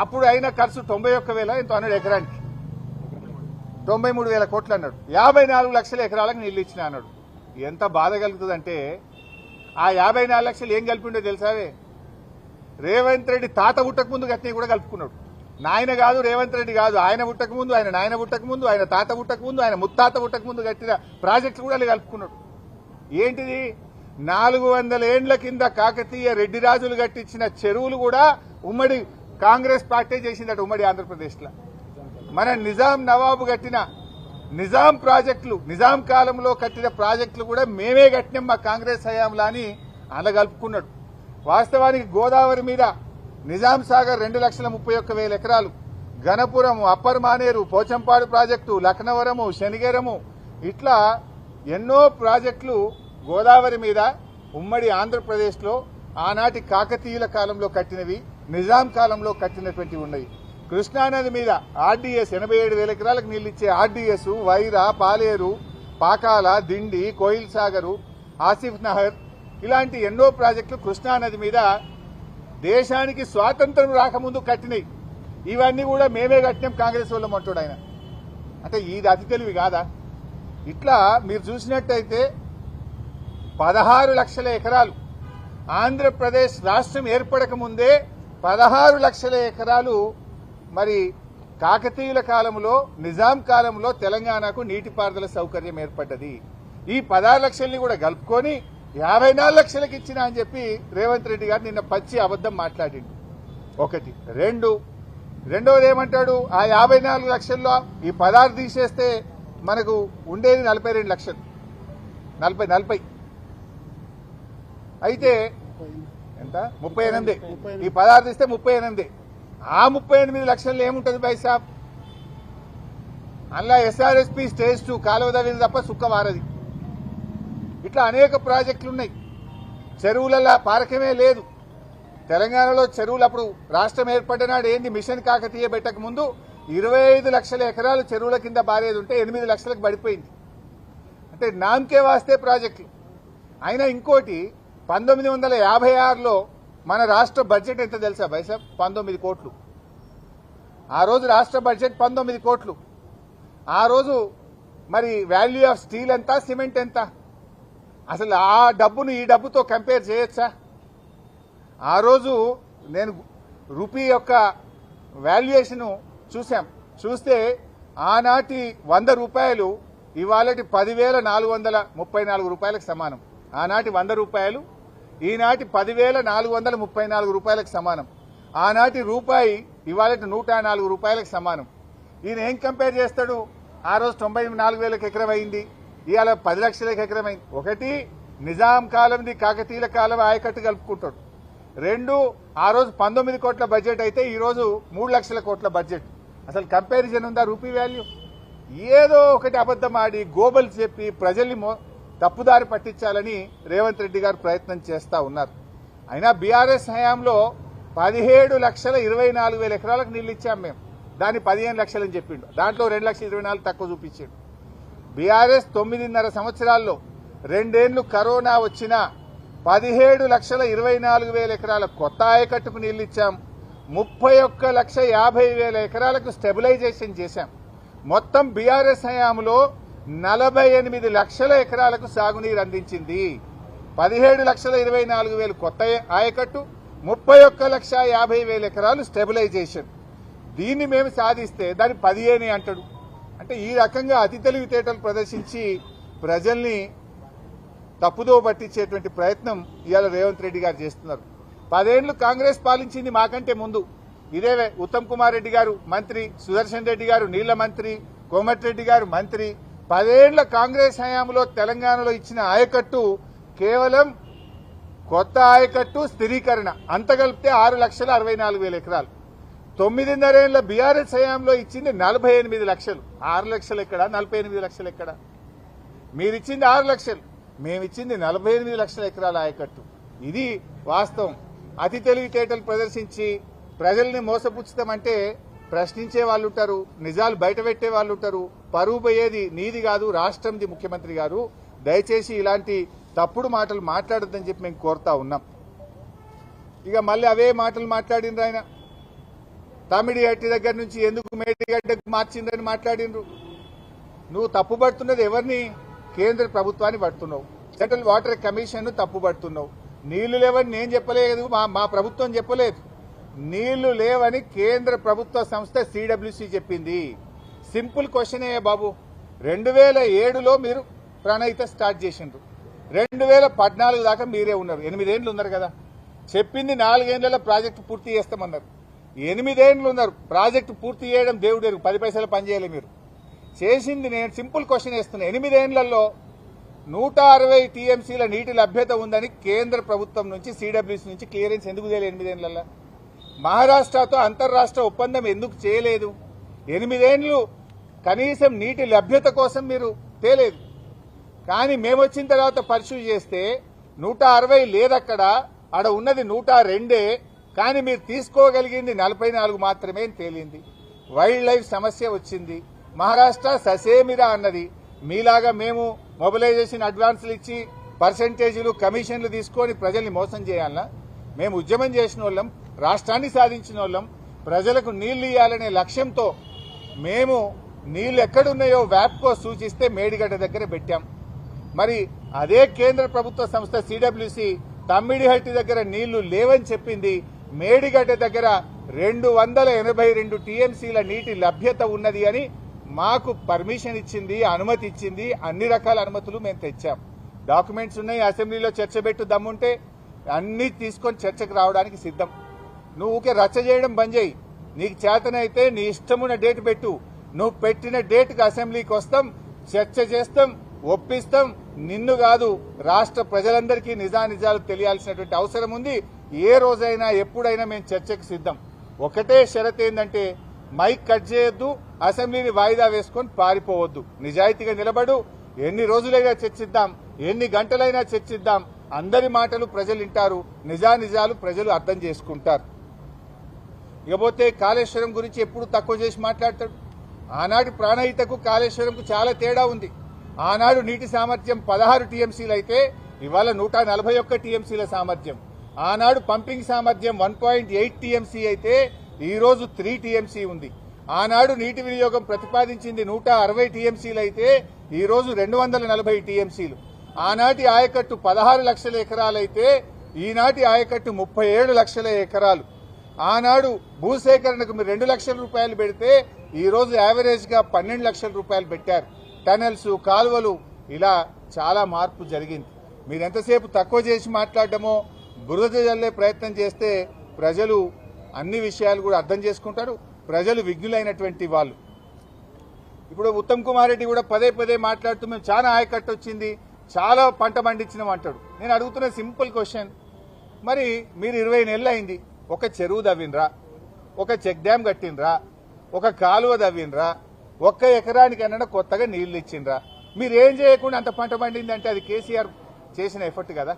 అప్పుడు అయిన ఖర్చు తొంభై ఒక్క వేల ఎంతో అన్నాడు ఎకరానికి. తొంభై మూడు వేల కోట్లు అన్నాడు. యాభై నాలుగు లక్షల ఎకరాలకు నీళ్ళు ఇచ్చిన అన్నాడు. ఎంత బాధ కలుగుతుందంటే ఆ యాభై నాలుగు లక్షలు ఏం కలిపిండో తెలుసావే రేవంత్ రెడ్డి తాత పుట్టక ముందు గట్టిని కూడా కలుపుకున్నాడు. నాయన కాదు రేవంత్ రెడ్డి కాదు ఆయన పుట్టక ముందు ఆయన నాయన పుట్టక ముందు ఆయన తాత పుట్టక ముందు ఆయన ముత్తాత పుట్టక ముందు కట్టిన ప్రాజెక్టులు కూడా కలుపుకున్నాడు. ఏంటిది? నాలుగు వందల ఏండ్ల కింద కాకతీయ రెడ్డి రాజులు కట్టించిన చెరువులు కూడా ఉమ్మడి కాంగ్రెస్ పార్టీ చేసిందట ఉమ్మడి ఆంధ్రప్రదేశ్లో. మన నిజాం నవాబు కట్టిన నిజాం ప్రాజెక్టులు నిజాం కాలంలో కట్టిన ప్రాజెక్టులు కూడా మేమే కట్టినాం మా కాంగ్రెస్ హయాంలో అని అనగలుపుకున్నాడు. వాస్తవానికి గోదావరి మీద నిజాం సాగర్ రెండు లక్షల ముప్పై ఒక్క వేల ఎకరాలు గణపురము అప్పర్ మానేరు పోచంపాడు ప్రాజెక్టు లక్నవరము శనిగేరము ఇట్లా ఎన్నో ప్రాజెక్టులు గోదావరి మీద ఉమ్మడి ఆంధ్రప్రదేశ్లో ఆనాటి కాకతీయుల కాలంలో కట్టినవి. నిజాం కాలంలో కట్టినటువంటివి ఉన్నాయి. కృష్ణానది మీద ఆర్డీఎస్ ఎనభై ఏడు వేల ఎకరాలకు నీళ్ళు ఇచ్చే ఆర్డీఎస్ వైరా పాలేరు పాకాల దిండి కోయిల్ సాగరు ఆసిఫ్ నహర్ ఇలాంటి ఎన్నో ప్రాజెక్టులు కృష్ణానది మీద దేశానికి స్వాతంత్రం రాకముందు కట్టినాయి. ఇవన్నీ కూడా మేమే కట్టినాం కాంగ్రెస్ వాళ్ళం అంటాడు ఆయన. అంటే ఇది అతి తెలివి కాదా? ఇట్లా మీరు చూసినట్టయితే పదహారు లక్షల ఎకరాలు ఆంధ్రప్రదేశ్ రాష్ట్రం ఏర్పడక ముందే పదహారు లక్షల ఎకరాలు మరి కాకతీయుల కాలంలో నిజాం కాలంలో తెలంగాణకు నీటిపారుదల సౌకర్యం ఏర్పడ్డది. ఈ పదహారు లక్షల్ని కూడా కలుపుకొని యాభై నాలుగు లక్షలకు ఇచ్చిన అని చెప్పి రేవంత్ రెడ్డి గారు నిన్న పచ్చి అబద్దం మాట్లాడిండు. ఒకటి. రెండు. రెండవది ఏమంటాడు? ఆ యాభై నాలుగు లక్షల్లో ఈ పదహారు తీసేస్తే మనకు ఉండేది నలభై రెండు లక్షలు. నలభై నలభై. అయితే ఎంత? ముప్పై ఎనిమిది. ఈ పదార్థం ఇస్తే ముప్పై ఎనిమిది. ఆ ముప్పై ఎనిమిది లక్షల్లో ఏముంటుంది బైసాబ్ అందులో ఎస్ఆర్ఎస్పి స్టేజ్ టూ కాలువ తవ్వింది తప్ప సుక్క వారది ఇట్లా అనేక ప్రాజెక్టులు ఉన్నాయి చెరువులలో పారకమే లేదు. తెలంగాణలో చెరువులు అప్పుడు రాష్ట్రం ఏర్పడినాడు ఏంది? మిషన్ కాకతీయ పెట్టక ముందు ఇరవై ఐదు లక్షల ఎకరాలు చెరువుల కింద బారేది ఉంటే ఎనిమిది లక్షలకు పడిపోయింది. అంటే నామకే వాస్తే ప్రాజెక్టులు. అయినా ఇంకోటి పంతొమ్మిది వందల యాభై ఆరులో మన రాష్ట్ర బడ్జెట్ ఎంత తెలుసా బైసాబ్ పంతొమ్మిది కోట్లు. ఆ రోజు రాష్ట్ర బడ్జెట్ పంతొమ్మిది కోట్లు. ఆ రోజు మరి వాల్యూ ఆఫ్ స్టీల్ ఎంత సిమెంట్ ఎంత? అసలు ఆ డబ్బును ఈ డబ్బుతో కంపేర్ చేయొచ్చా? ఆ రోజు నేను రూపీ యొక్క వాల్యుయేషను చూసాం చూస్తే ఆనాటి వంద రూపాయలు ఇవాళటి పదివేల నాలుగు వందల ముప్పై నాలుగు రూపాయలకు సమానం. ఆనాటి వంద రూపాయలు ఈనాటి పదివేల నాలుగు వందల ముప్పై నాలుగు రూపాయలకు సమానం. ఆనాటి రూపాయి ఇవాళ నూట నాలుగు రూపాయలకు సమానం. ఈయన ఏం కంపేర్ చేస్తాడు? ఆ రోజు తొంభై నాలుగు వేలకు ఎకరం అయింది ఇవాళ పది లక్షలకు ఎకరం అయింది ఒకటి నిజాం కాలంది కాకతీయుల కాలం ఆయకట్టు కలుపుకుంటాడు. రెండు ఆ రోజు పంతొమ్మిది కోట్ల బడ్జెట్ అయితే ఈరోజు మూడు లక్షల కోట్ల బడ్జెట్ అసలు కంపారిజన్ ఉందా రూపీ వాల్యూ ఏదో ఒకటి అబద్ధం ఆడి గోబల్ చెప్పి ప్రజల్ని మో తప్పుదారి పట్టించాలని రేవంత్ రెడ్డి గారు ప్రయత్నం చేస్తా ఉన్నారు. అయినా బీఆర్ఎస్ హయాంలో పదిహేడు లక్షల ఇరవై నాలుగు వేల ఎకరాలకు నీళ్ళు ఇచ్చాం మేము. దాన్ని పదిహేను లక్షలని చెప్పిండు. దాంట్లో రెండు లక్షల ఇరవై నాలుగు తక్కువ చూపించాడు. బీఆర్ఎస్ తొమ్మిదిన్నర సంవత్సరాల్లో రెండేళ్ళు కరోనా వచ్చినా పదిహేడు లక్షల ఇరవై నాలుగు వేల ఎకరాల కొత్త ఆయకట్టుకు నీళ్ళు ఇచ్చాం. ముప్పై ఒక్క లక్ష యాభై వేల ఎకరాలకు స్టెబిలైజేషన్ చేశాం. మొత్తం బీఆర్ఎస్ హయాంలో నలభై ఎనిమిది లక్షల ఎకరాలకు సాగునీరు అందించింది. పదిహేడు లక్షల ఇరవై నాలుగు వేలు కొత్త ఆయకట్టు ముప్పై ఒక్క లక్ష యాభై వేల ఎకరాలు స్టెబిలైజేషన్. దీన్ని మేము సాధిస్తే దాన్ని పదిహేను అంటాడు. అంటే ఈ రకంగా అతి తెలివితేటలు ప్రదర్శించి ప్రజల్ని తప్పుదో పట్టించేటువంటి ప్రయత్నం ఇవాళ రేవంత్ రెడ్డి గారు చేస్తున్నారు. పదేళ్ళు కాంగ్రెస్ పాలించింది మాకంటే ముందు. ఇదే ఉత్తమ్ కుమార్ రెడ్డి గారు మంత్రి సుదర్శన్ రెడ్డి గారు నీళ్ళ మంత్రి కోమటిరెడ్డి గారు మంత్రి పదేళ్ళ కాంగ్రెస్ హయాంలో తెలంగాణలో ఇచ్చిన ఆయకట్టు కేవలం కొత్త ఆయకట్టు స్థిరీకరణ. అంత కలిపితే ఆరు లక్షల అరవై నాలుగు వేల ఎకరాలు. తొమ్మిదిన్నరేళ్ళ బీఆర్ఎస్ హయాంలో ఇచ్చింది నలభై ఎనిమిది లక్షలు. ఆరు లక్షలు ఎక్కడ? నలభై ఎనిమిది లక్షలు ఎక్కడ? మీరిచ్చింది ఆరు లక్షలు. మేమిచ్చింది నలభై ఎనిమిది లక్షల ఎకరాల ఆయకట్టు. ఇది వాస్తవం. అతి తెలివితేటలు ప్రదర్శించి ప్రజల్ని మోసపుచ్చుతామంటే ప్రశ్నించే వాళ్ళు ఉంటారు నిజాలు బయటపెట్టే వాళ్ళు ఉంటారు పరువు పోయేది నీది కాదు రాష్ట్రంది ముఖ్యమంత్రి గారు. దయచేసి ఇలాంటి తప్పుడు మాటలు మాట్లాడద్దని చెప్పి మేము కోరుతా ఉన్నాం. ఇక మళ్ళీ అవే మాటలు మాట్లాడిండ్రు ఆయన. తమిడిగట్టి దగ్గర నుంచి ఎందుకు మేడిగడ్డకు మార్చిందని మాట్లాడిండ్రు. నువ్వు తప్పుపడుతున్నది ఎవరిని? కేంద్ర ప్రభుత్వాన్ని పడుతున్నావు. సెంట్రల్ వాటర్ కమిషన్ తప్పుపడుతున్నావు నీళ్ళు లేవని నేను చెప్పలేదు మా మా ప్రభుత్వం చెప్పలేదు. నీళ్ళు లేవని కేంద్ర ప్రభుత్వ సంస్థ సిడబ్ల్యూసి చెప్పింది. సింపుల్ క్వశ్చన్ ఏ బాబు. రెండు వేల ఏడులో మీరు ప్రణయిత స్టార్ట్ చేసిండ్రు. రెండు వేల పద్నాలుగు దాకా మీరే ఉన్నారు. ఎనిమిదేండ్లు ఉన్నారు కదా. చెప్పింది నాలుగేండ్లలో ప్రాజెక్టు పూర్తి చేస్తామన్నారు. ఎనిమిదేండ్లు ఉన్నారు. ప్రాజెక్టు పూర్తి చేయడం దేవుడు పది పైసలు పనిచేయాలి మీరు. చేసింది నేను సింపుల్ క్వశ్చన్ వేస్తున్నా. ఎనిమిదేండ్లలో నూట అరవై టీఎంసీల నీటి లభ్యత ఉందని కేంద్ర ప్రభుత్వం నుంచి సిడబ్ల్యూసీ నుంచి క్లియరెన్స్ ఎందుకు చేయలేదు ఎనిమిదేండ్లలో మహారాష్ట్రతో అంతర్రాష్ట్ర ఒప్పందం ఎందుకు చేయలేదు? ఎనిమిదేండ్లు కనీసం నీటి లభ్యత కోసం మీరు తేలేదు. కానీ మేము వచ్చిన తర్వాత పర్సూ చేస్తే నూట అరవై లేదక్కడ ఆడ ఉన్నది నూట రెండే కానీ మీరు తీసుకోగలిగింది నలభై నాలుగు మాత్రమే తేలింది. వైల్డ్ లైఫ్ సమస్య వచ్చింది. మహారాష్ట్ర ససేమిరా అన్నది. మీలాగా మేము మొబిలైజేషన్ అడ్వాన్సులు ఇచ్చి పర్సంటేజీలు కమిషన్లు తీసుకొని ప్రజల్ని మోసం చేయాలన్నా మేము ఉద్యమం చేసిన వాళ్ళం రాష్ట్రాన్ని సాధించిన వాళ్ళం. ప్రజలకు నీళ్ళు ఇవ్వాలనే లక్ష్యంతో మేము నీళ్ళు ఎక్కడున్నాయో వ్యాప్కో సూచిస్తే మేడిగడ్డ దగ్గర పెట్టాం. మరి అదే కేంద్ర ప్రభుత్వ సంస్థ సిడబ్ల్యూసి తమ్మిడిహట్టి దగ్గర నీళ్ళు లేవని చెప్పింది. మేడిగడ్డ దగ్గర రెండు వందల ఎనభై రెండు టీఎంసీల నీటి లభ్యత ఉన్నది అని మాకు పర్మిషన్ ఇచ్చింది అనుమతి ఇచ్చింది. అన్ని రకాల అనుమతులు మేము తెచ్చాం. డాక్యుమెంట్స్ ఉన్నాయి అసెంబ్లీలో చర్చ పెట్టు దమ్ముంటే అన్ని తీసుకొని చర్చకు రావడానికి సిద్ధం. నువ్వు ఊకే రచ్చ చేయడం బంద్ చేయి. నీకు చేతనైతే నీ ఇష్టమున్న డేట్ పెట్టు. నువ్వు పెట్టిన డేట్కి అసెంబ్లీకి వస్తాం చర్చ చేస్తాం ఒప్పిస్తాం. నిన్ను కాదు రాష్ట్ర ప్రజలందరికీ నిజానిజాలు తెలియాల్సినటువంటి అవసరం ఉంది. ఏ రోజైనా ఎప్పుడైనా మేము చర్చకు సిద్ధం. ఒకటే షరత్ ఏంటంటే మైక్ కట్ చేయొద్దు అసెంబ్లీని వాయిదా వేసుకొని పారిపోవద్దు. నిజాయితీగా నిలబడు ఎన్ని రోజులైనా చర్చిద్దాం ఎన్ని గంటలైనా చర్చిద్దాం. అందరి మాటలు ప్రజలు వింటారు నిజానిజాలు ప్రజలు అర్థం చేసుకుంటారు. ఇకపోతే కాళేశ్వరం గురించి ఎప్పుడు తక్కువ చేసి మాట్లాడతాడు? ఆనాటి ప్రాణహితకు కాళేశ్వరంకు చాలా తేడా ఉంది. ఆనాడు నీటి సామర్థ్యం పదహారు టీఎంసీలు అయితే ఇవాళ నూట నలభై ఒక్క టీఎంసీల సామర్థ్యం. ఆనాడు పంపింగ్ సామర్థ్యం వన్ పాయింట్ ఎయిట్ టీఎంసీ అయితే ఈ రోజు త్రీ టీఎంసీ ఉంది. ఆనాడు నీటి వినియోగం ప్రతిపాదించింది నూట అరవై టీఎంసీలు అయితే ఈ రోజు రెండు వందల నలభై టీఎంసీలు. ఆనాటి ఆయకట్టు పదహారు లక్షల ఎకరాలైతే ఈనాటి ఆయకట్టు ముప్పై ఏడు లక్షల ఎకరాలు. ఆనాడు భూసేకరణకు మీరు రెండు లక్షల రూపాయలు పెడితే ఈ రోజు యావరేజ్గా పన్నెండు లక్షల రూపాయలు పెట్టారు. టనల్స్ కాలువలు ఇలా చాలా మార్పు జరిగింది. మీరు ఎంతసేపు తక్కువ చేసి మాట్లాడడమో బురద జల్లే ప్రయత్నం చేస్తే ప్రజలు అన్ని విషయాలు కూడా అర్థం చేసుకుంటారు. ప్రజలు విఘ్నులైనటువంటి వాళ్ళు. ఇప్పుడు ఉత్తమ్ కుమార్ రెడ్డి కూడా పదే పదే మాట్లాడుతూ మేము చాలా ఆయకట్టు వచ్చింది చాలా పంట పండించినాం అంటాడు. నేను అడుగుతున్న సింపుల్ క్వశ్చన్ మరి మీరు ఇరవై నెలలు అయింది. ఒక చెరువు దవ్వినరా ఒక చెక్ డ్యామ్ కట్టినరా ఒక కాలువ దవ్వినరా ఒక్క ఎకరానికైనా కొత్తగా నీళ్ళు ఇచ్చిండ్రా. మీరు ఏం చేయకుండా అంత పంట పండింది అంటే అది కేసీఆర్ చేసిన ఎఫర్ట్ కదా.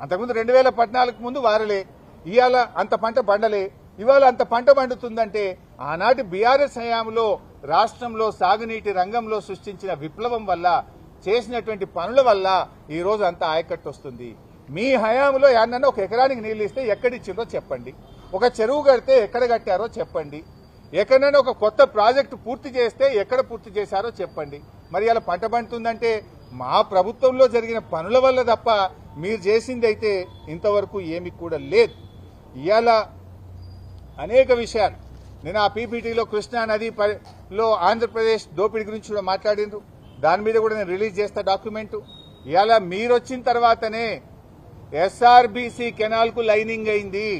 అంతకుముందు రెండు వేల పద్నాలుగు ముందు వారలే ఇవాళ అంత పంట పండలే ఇవాళ అంత పంట పండుతుందంటే ఆనాటి బీఆర్ఎస్ హయాంలో రాష్ట్రంలో సాగునీటి రంగంలో సృష్టించిన విప్లవం వల్ల చేసినటువంటి పనుల వల్ల ఈరోజు అంత ఆయకట్టు వస్తుంది. మీ హయాంలో యాన్నన్నా ఒక ఎకరానికి నీళ్ళు ఇస్తే ఎక్కడిచ్చిందో చెప్పండి. ఒక చెరువు కడితే ఎక్కడ కట్టారో చెప్పండి. ఎక్కడైనా ఒక కొత్త ప్రాజెక్టు పూర్తి చేస్తే ఎక్కడ పూర్తి చేశారో చెప్పండి. మరి ఇలా పంట పండుతుందంటే మా ప్రభుత్వంలో జరిగిన పనుల వల్ల తప్ప మీరు చేసింది అయితే ఇంతవరకు ఏమి కూడా లేదు. ఇవాళ అనేక విషయాలు. నేను ఆ పీపీటీలో కృష్ణా నది లో ఆంధ్రప్రదేశ్ దోపిడీ గురించి కూడా మాట్లాడిండ్రు. దాని మీద కూడా నేను రిలీజ్ చేస్తా డాక్యుమెంట్. ఇవాళ మీరు వచ్చిన తర్వాతనే ఎస్ఆర్బీసీ కెనాల్కు లైనింగ్ అయింది.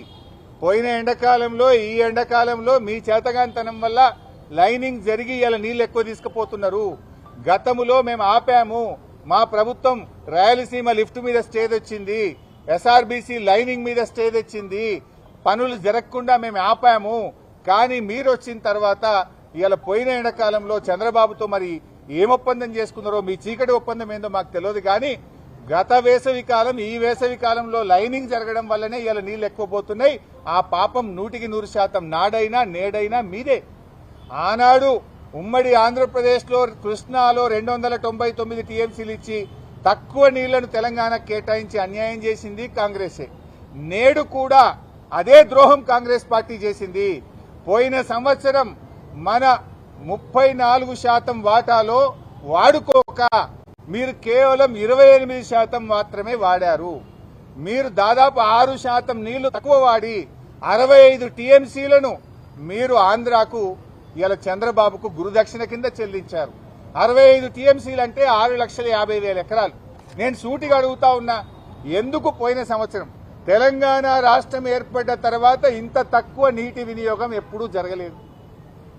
పోయిన ఎండాకాలంలో ఈ ఎండాకాలంలో మీ చేతగాంతనం వల్ల లైనింగ్ జరిగి ఇలా నీళ్ళు ఎక్కువ తీసుకుపోతున్నారు. గతములో మేము ఆపాము. మా ప్రభుత్వం రాయలసీమ లిఫ్ట్ మీద స్టే తెచ్చింది. ఎస్ఆర్బీసీ లైనింగ్ మీద స్టే తెచ్చింది. పనులు జరగకుండా మేము ఆపాము. కానీ మీరు వచ్చిన తర్వాత ఇవాళ పోయిన ఎండాకాలంలో చంద్రబాబుతో మరి ఏం ఒప్పందం చేసుకున్నారో మీ చీకటి ఒప్పందం ఏందో మాకు తెలియదు. కానీ గత వేసవి కాలం ఈ వేసవి కాలంలో లైనింగ్ జరగడం వల్లనే ఇలా నీళ్ళు ఎక్కువ పోతున్నాయి. ఆ పాపం నూటికి నూరు శాతం నాడైనా నేడైనా మీదే. ఆనాడు ఉమ్మడి ఆంధ్రప్రదేశ్లో కృష్ణాలో రెండు వందల తొంభై తొమ్మిది టీఎంసీలు ఇచ్చి తక్కువ నీళ్ళను తెలంగాణ కేటాయించి అన్యాయం చేసింది కాంగ్రెసే. నేడు కూడా అదే ద్రోహం కాంగ్రెస్ పార్టీ చేసింది. పోయిన సంవత్సరం మన ముప్పై నాలుగు శాతం వాటాలో వాడుకోక మీరు కేవలం ఇరవై ఎనిమిది శాతం మాత్రమే వాడారు. మీరు దాదాపు ఆరు శాతం నీళ్ళు తక్కువ వాడి అరవై ఐదు టీఎంసీలను మీరు ఆంధ్రాకు ఇలా చంద్రబాబుకు గురుదక్షిణ కింద చెల్లించారు. అరవై ఐదు టీఎంసీలు అంటే ఆరు లక్షల యాభై వేల ఎకరాలు. నేను సూటిగా అడుగుతా ఉన్నా ఎందుకు పోయిన సంవత్సరం? తెలంగాణ రాష్ట్రం ఏర్పడ్డ తర్వాత ఇంత తక్కువ నీటి వినియోగం ఎప్పుడూ జరగలేదు.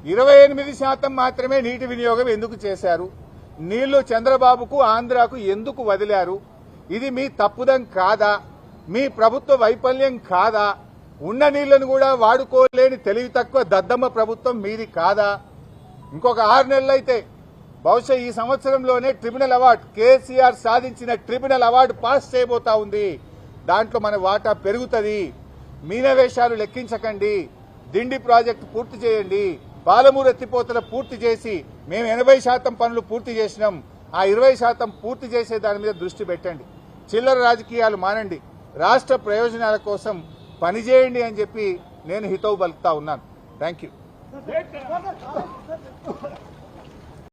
ఇరవై ఎనిమిది శాతం మాత్రమే నీటి వినియోగం ఎందుకు చేశారు? నీళ్ళు చంద్రబాబుకు ఆంధ్రాకు ఎందుకు వదిలారు? ఇది మీ తప్పుదం కాదా? మీ ప్రభుత్వ వైఫల్యం కాదా? ఉన్న నీళ్ళను కూడా వాడుకోలేని తెలివి తక్కువ దద్దమ్మ ప్రభుత్వం మీది కాదా? ఇంకొక ఆరు నెలలు అయితే బహుశా ఈ సంవత్సరంలోనే ట్రిబ్యునల్ అవార్డు కేసీఆర్ సాధించిన ట్రిబ్యునల్ అవార్డు పాస్ చేయబోతా ఉంది. దాంట్లో మన వాటా పెరుగుతుంది. మీనవేశాలు లెక్కించకండి. దిండి ప్రాజెక్టు పూర్తి చేయండి. పాలమూరు ఎత్తిపోతల పూర్తి చేసి మేము ఎనభై శాతం పనులు పూర్తి చేసినాం. ఆ ఇరవై శాతం పూర్తి చేసే దాని మీద దృష్టి పెట్టండి. చిల్లర రాజకీయాలు మానండి. రాష్ట్ర ప్రయోజనాల కోసం పనిచేయండి అని చెప్పి నేను హితవు పలుకుతా ఉన్నాను. Thank you